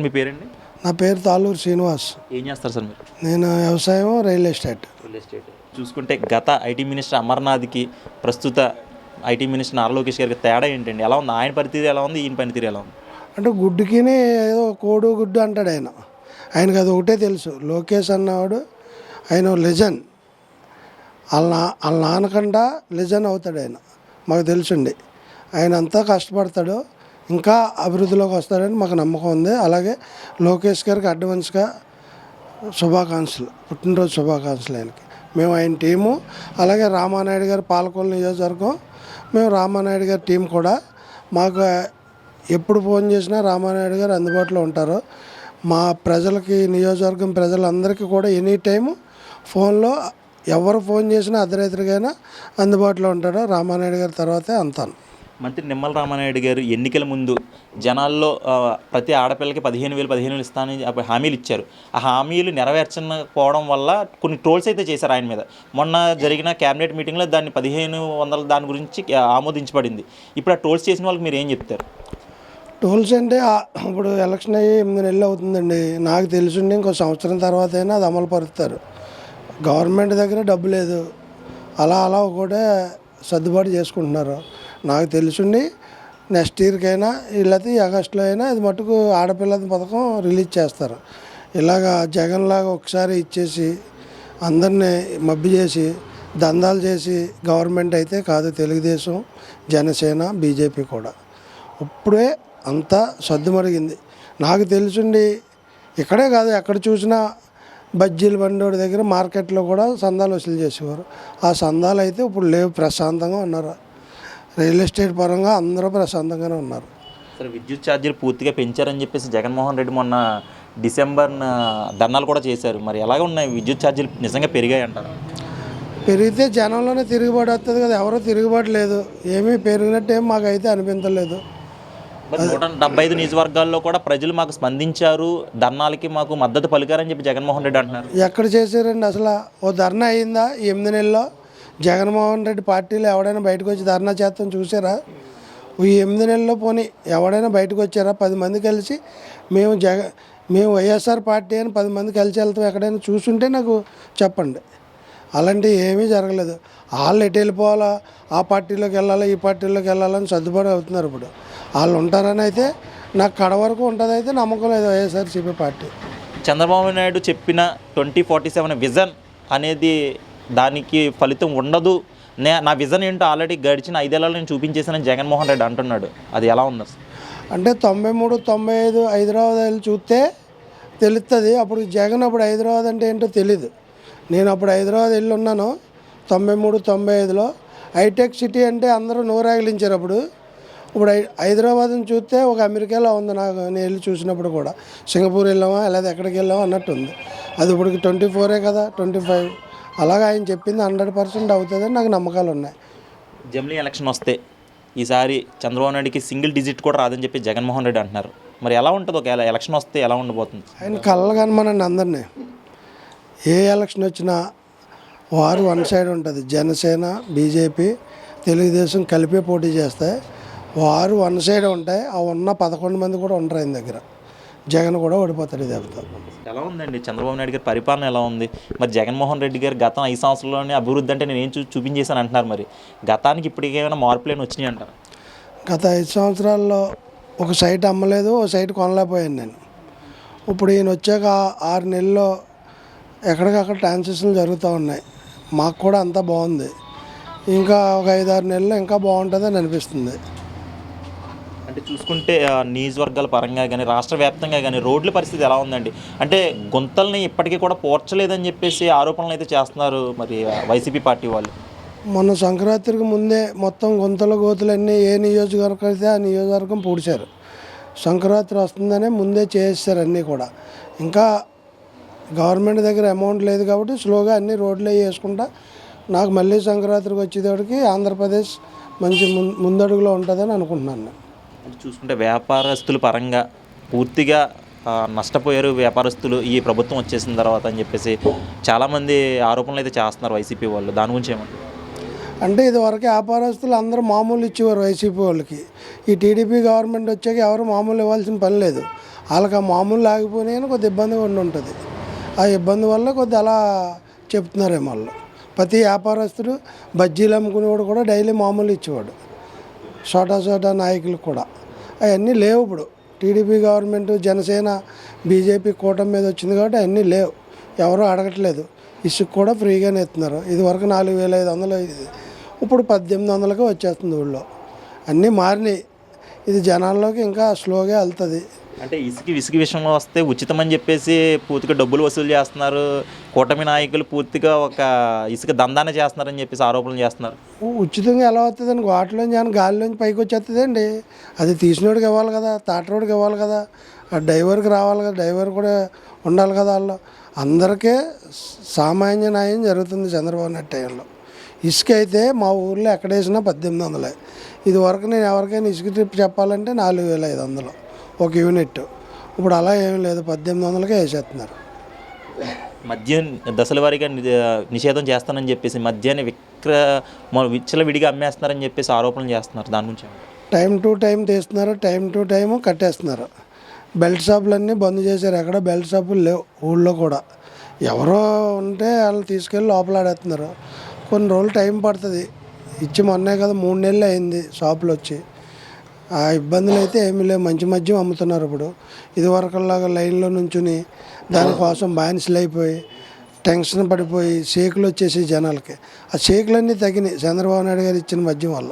మీ పేరండి? నా పేరు తాలూరు శ్రీనివాస్. ఏం చేస్తారు సార్ మీరు? నేను వ్యవసాయం రియల్ ఎస్టేట్. Real estate. చూసుకుంటే గత ఐటీ మినిస్టర్ అమర్నాథ్కి ప్రస్తుత ఐటీ మినిస్టర్ నారా లోకేష్ గారికి తేడా ఏంటండి? ఎలా ఉంది? ఆయన పనితీరు ఎలా ఉంది? ఈయన పనితీరు ఎలా ఉంది? అంటే గుడ్డుకిని ఏదో కోడు గుడ్డు అంటాడు ఆయన. ఆయనకు అది ఒకటే తెలుసు. లోకేష్ అన్నవాడు ఆయన లెజన్ వాళ్ళ వాళ్ళ నాన్నకంట లెజన్ అవుతాడు ఆయన. మాకు తెలుసుండి. ఆయన అంతా కష్టపడతాడు. ఇంకా అభివృద్ధిలోకి వస్తారని మాకు నమ్మకం ఉంది. అలాగే లోకేష్ గారికి అడ్వాన్స్గా శుభాకాంక్షలు. పుట్టినరోజు శుభాకాంక్షలు ఆయనకి. మేము ఆయన టీము అలాగే రామానాయుడు గారు పాలకొల్లు నియోజకవర్గం. మేము రామానాయుడు గారి టీం కూడా. మాకు ఎప్పుడు ఫోన్ చేసినా రామానాయుడు గారు అందుబాటులో ఉంటారు. మా ప్రజలకి నియోజకవర్గం ప్రజలందరికీ కూడా ఎనీ టైము ఫోన్లో ఎవరు ఫోన్ చేసినా అర్ధరాత్రికైనా అందుబాటులో ఉంటాడు. రామానాయుడు గారి తర్వాతే అంతాను. మంత్రి నిమ్మల రామానాయుడు గారు ఎన్నికల ముందు జనాల్లో ప్రతి ఆడపిల్లకి పదిహేను వేలు పదిహేను వేలు ఇస్తానని హామీలు ఇచ్చారు. ఆ హామీలు నెరవేర్చకపోవడం వల్ల కొన్ని ట్రోల్స్ అయితే చేశారు ఆయన మీద. మొన్న జరిగిన క్యాబినెట్ మీటింగ్లో దాన్ని పదిహేను వందల దాని గురించి ఆమోదించబడింది. ఇప్పుడు ఆ ట్రోల్స్ చేసిన వాళ్ళకి మీరు ఏం చెప్తారు? టోల్స్ అంటే ఇప్పుడు ఎలక్షన్ అయ్యి ఎనిమిది నెలలు అవుతుందండి. నాకు తెలిసిండి ఇంకో సంవత్సరం తర్వాత అయినా అది అమలు పరుస్తారు. గవర్నమెంట్ దగ్గర డబ్బు లేదు. అలా అలా కూడా సర్దుబాటు చేసుకుంటున్నారు. నాకు తెలుసుండి నెక్స్ట్ ఇయర్కైనా లేకపోతే ఆగస్టులో అయినా ఇది మటుకు ఆడపిల్లల పథకం రిలీజ్ చేస్తారు. ఇలాగా జగన్ లాగా ఒకసారి ఇచ్చేసి అందరినీ మబ్బి చేసి దందాలు చేసి గవర్నమెంట్ అయితే కాదు తెలుగుదేశం జనసేన బీజేపీ కూడా. ఇప్పుడే అంతా సర్దుమరిగింది నాకు తెలుసుండి ఇక్కడే కాదు ఎక్కడ చూసినా బజ్జీల బండోడి దగ్గర మార్కెట్లో కూడా సందాలు వసూలు చేసేవారు. ఆ సందాలు అయితే ఇప్పుడు లేవు ప్రశాంతంగా ఉన్నారు. రియల్ ఎస్టేట్ పరంగా అందరూ ప్రశాంతంగానే ఉన్నారు. సరే విద్యుత్ ఛార్జీలు పూర్తిగా పెంచారని చెప్పేసి జగన్మోహన్ రెడ్డి మొన్న డిసెంబర్ ధర్నాలు కూడా చేశారు. మరి ఎలాగ ఉన్నాయి? విద్యుత్ ఛార్జీలు నిజంగా పెరిగాయి అంటారు? పెరిగితే జనంలోనే తిరుగుబాటు వస్తుంది కదా ఎవరో తిరుగుబాటు లేదు. ఏమీ పెరిగినట్టు ఏం మాకైతే అనిపించలేదు. మరి నూట డెబ్బై ఐదు నియోజకవర్గాల్లో కూడా ప్రజలు మాకు స్పందించారు. ధర్నాలకి మాకు మద్దతు పలికారని చెప్పి జగన్మోహన్ రెడ్డి అంటున్నారు. ఎక్కడ చేశారండి అసలు? ఓ ధర్నా అయిందా? ఎనిమిది నెలల్లో? జగన్మోహన్ రెడ్డి పార్టీలో ఎవడైనా బయటకు వచ్చి ధర్నా చేస్తాం చూసారా? ఈ ఎనిమిది నెలల్లో పోనీ ఎవడైనా బయటకు వచ్చారా? పది మంది కలిసి మేము జగ మేము వైఎస్ఆర్ పార్టీ అని పది మంది కలిసి వెళ్తాం ఎక్కడైనా చూసుంటే నాకు చెప్పండి. అలాంటివి ఏమీ జరగలేదు. వాళ్ళు ఎటు వెళ్ళిపోవాలా? ఆ పార్టీలోకి వెళ్ళాలా? ఈ పార్టీలోకి వెళ్ళాలని సర్దుబాటు అవుతున్నారు ఇప్పుడు. వాళ్ళు ఉంటారని అయితే నాకు కడ వరకు ఉంటుంది అయితే నమ్మకం లేదు వైఎస్ఆర్సీపీ పార్టీ. చంద్రబాబు నాయుడు చెప్పిన ట్వంటీ ఫార్టీ సెవెన్ విజన్ అనేది దానికి ఫలితం ఉండదు. నే నా విజన్ ఏంటో ఆల్రెడీ గడిచిన ఐదేళ్ళలో నేను చూపించేసానని జగన్మోహన్ రెడ్డి అంటున్నాడు. అది ఎలా ఉంది అంటే తొంభై మూడు తొంభై ఐదు హైదరాబాద్ వెళ్ళి చూస్తే తెలుస్తుంది అప్పుడు జగన్ అప్పుడు హైదరాబాద్ అంటే ఏంటో తెలీదు. నేను అప్పుడు హైదరాబాద్ వెళ్ళి ఉన్నాను తొంభై మూడు తొంభై ఐదులో హైటెక్ సిటీ అంటే అందరూ నోరాగిలించారు అప్పుడు. ఇప్పుడు హైదరాబాద్ని చూస్తే ఒక అమెరికాలో ఉంది నాకు నేను వెళ్ళి చూసినప్పుడు కూడా. సింగపూర్ వెళ్ళామా లేదా ఎక్కడికి వెళ్ళామా అన్నట్టు ఉంది అది ఇప్పుడు ట్వంటీ ఫోరే కదా ట్వంటీ ఫైవ్. అలాగే ఆయన చెప్పింది హండ్రెడ్ పర్సెంట్ అవుతుందని నాకు నమ్మకాలు ఉన్నాయి. జమిలీ ఎలక్షన్ వస్తే ఈసారి చంద్రబాబు నాయుడుకి సింగిల్ డిజిట్ కూడా రాదని చెప్పి జగన్మోహన్ రెడ్డి అంటున్నారు. మరి ఎలా ఉంటుంది ఒకవేళ ఎలక్షన్ వస్తే ఎలా ఉండబోతుంది? ఆయన కళ్ళ కనమనండి అందరినీ. ఏ ఎలక్షన్ వచ్చినా వారు వన్ సైడ్ ఉంటుంది. జనసేన బీజేపీ తెలుగుదేశం కలిపే పోటీ చేస్తాయి వారు వన్ సైడ్ ఉంటాయి. ఆ ఉన్న పదకొండు మంది కూడా ఉంటారు ఆయన దగ్గర. జగన్ కూడా ఓడిపోతాడు ఇది ఎలా ఉందండి? చంద్రబాబు నాయుడు గారి పరిపాలన ఎలా ఉంది? మరి జగన్మోహన్ రెడ్డి గారు గతం ఐదు సంవత్సరాల్లోనే అభివృద్ధి అంటే నేను ఏం చూ చూపించేశాను అంటున్నారు మరి. గతానికి ఇప్పటికి ఏమైనా మార్పులు ఏమైనా వచ్చినాయి అంటారు? గత ఐదు సంవత్సరాల్లో ఒక సైట్ అమ్మలేదు ఒక సైట్ కొనలేకపోయాను నేను. ఇప్పుడు ఈయన వచ్చాక ఆరు నెలల్లో ఎక్కడికక్కడ ట్రాన్సాక్షన్లు జరుగుతూ ఉన్నాయి. మాకు కూడా అంతా బాగుంది. ఇంకా ఒక ఐదు ఆరు నెలలు ఇంకా బాగుంటుందని అనిపిస్తుంది. అంటే చూసుకుంటే నియోజకవర్గాల పరంగా కానీ రాష్ట్ర వ్యాప్తంగా కానీ రోడ్ల పరిస్థితి ఎలా ఉందండి? అంటే గుంతల్ని ఇప్పటికీ కూడా పోర్చలేదని చెప్పేసి ఆరోపణలు అయితే చేస్తున్నారు మరి వైసీపీ పార్టీ వాళ్ళు. మొన్న సంక్రాంతికి ముందే మొత్తం గుంతలు గోతులన్నీ ఏ నియోజకవర్గం అయితే ఆ నియోజకవర్గం పూడ్చారు. సంక్రాంతి వస్తుందనే ముందే చేసేసారు అన్నీ కూడా. ఇంకా గవర్నమెంట్ దగ్గర అమౌంట్ లేదు కాబట్టి స్లోగా అన్ని రోడ్లు వేసుకుంటా నాకు మళ్ళీ సంక్రాంతికి వచ్చేటప్పటికి ఆంధ్రప్రదేశ్ మంచి ముందడుగులో ఉంటుందని అనుకుంటున్నాను నేను. చూసుకుంటే వ్యాపారస్తుల పరంగా పూర్తిగా నష్టపోయారు వ్యాపారస్తులు ఈ ప్రభుత్వం వచ్చేసిన తర్వాత అని చెప్పేసి చాలామంది ఆరోపణలు అయితే చేస్తున్నారు వైసీపీ వాళ్ళు. దాని గురించి ఏమంటారు? అంటే ఇదివరకు వ్యాపారస్తులు అందరూ మామూలు ఇచ్చేవారు వైసీపీ వాళ్ళకి. ఈ టీడీపీ గవర్నమెంట్ వచ్చాక ఎవరు మామూలు ఇవ్వాల్సిన పని లేదు. వాళ్ళకి ఆ మామూలు లాగిపోయినాయని కొద్ది ఇబ్బంది ఉండి ఉంటుంది. ఆ ఇబ్బంది వల్ల కొద్ది అలా చెప్తున్నారేమో వాళ్ళు. ప్రతి వ్యాపారస్తుడు బజ్జీలు అమ్ముకునేవాడు కూడా డైలీ మామూలు ఇచ్చేవాడు. చోటా చోటా నాయకులు కూడా. అవన్నీ లేవు ఇప్పుడు. టీడీపీ గవర్నమెంట్ జనసేన బీజేపీ కూటమి మీద వచ్చింది కాబట్టి అవన్నీ లేవు. ఎవరు అడగట్లేదు. ఇసుక కూడా ఫ్రీగానే ఇస్తున్నారు. ఇది వరకు నాలుగు వేల ఐదు వందలు ఇప్పుడు పద్దెనిమిది వందలకే వచ్చేస్తుంది ఊళ్ళో. అన్నీ మారినాయి. ఇది జనాల్లోకి ఇంకా స్లోగా వెళ్తుంది. అంటే ఇసుక ఇసుక విషయంలో వస్తే ఉచితం అని చెప్పేసి పూర్తిగా డబ్బులు వసూలు చేస్తున్నారు. కూటమి నాయకులు పూర్తిగా ఒక ఇసుక దందానే చేస్తున్నారని చెప్పేసి ఆరోపణలు చేస్తున్నారు. ఉచితంగా ఎలా వస్తుంది అండి వాటిలోంచి కానీ గాలిలోంచి పైకి వచ్చేస్తుందండి? అది తీసినోడికి ఇవ్వాలి కదా తాటరోడికి ఇవ్వాలి కదా ఆ డ్రైవర్కి రావాలి కదా డ్రైవర్ కూడా ఉండాలి కదా వాళ్ళు. అందరికీ సామాన్య న్యాయం జరుగుతుంది చంద్రబాబు నాయుడు టైంలో. ఇసుక అయితే మా ఊర్లో ఎక్కడ వేసినా పద్దెనిమిది వందలే. ఇది వరకు నేను ఎవరికైనా ఇసుక ట్రిప్ చెప్పాలంటే నాలుగు వేల ఐదు వందలు. ఒక యూనిట్. ఇప్పుడు అలా ఏమీ లేదు పద్దెనిమిది వందలకే వేసేస్తున్నారు. మద్యం దశల వారీగా నిషేధం చేస్తానని చెప్పేసి మద్యాన్ని విక్ర మొ- విచ్చల విడిగా అమ్మేస్తున్నారని చెప్పేసి ఆరోపణలు చేస్తున్నారు. దాని గురించి? టైం టు టైం తీస్తున్నారు టైం టు టైం కట్టేస్తున్నారు. బెల్ట్ షాపులన్నీ బంద్ చేశారు. ఎక్కడ బెల్ట్ షాపులు లేవు ఊళ్ళో కూడా. ఎవరో ఉంటే వాళ్ళు తీసుకెళ్ళి లోపల ఆడేస్తున్నారు కొన్ని రోజులు టైం పడుతుంది. ఇచ్చి మొన్నే కదా మూడు నెలలు అయింది షాపులు వచ్చి. ఆ ఇబ్బందులు అయితే ఏమీ లేవు. మంచి మద్యం అమ్ముతున్నారు ఇప్పుడు. ఇదివరకులాగా లైన్లో నుంచుని దానికోసం బానిసలు అయిపోయి టెన్షన్ పడిపోయి షేకులు వచ్చేసి జనాలకి. ఆ షేకులన్నీ తగినాయి చంద్రబాబు నాయుడు గారు ఇచ్చిన మద్యం వల్ల.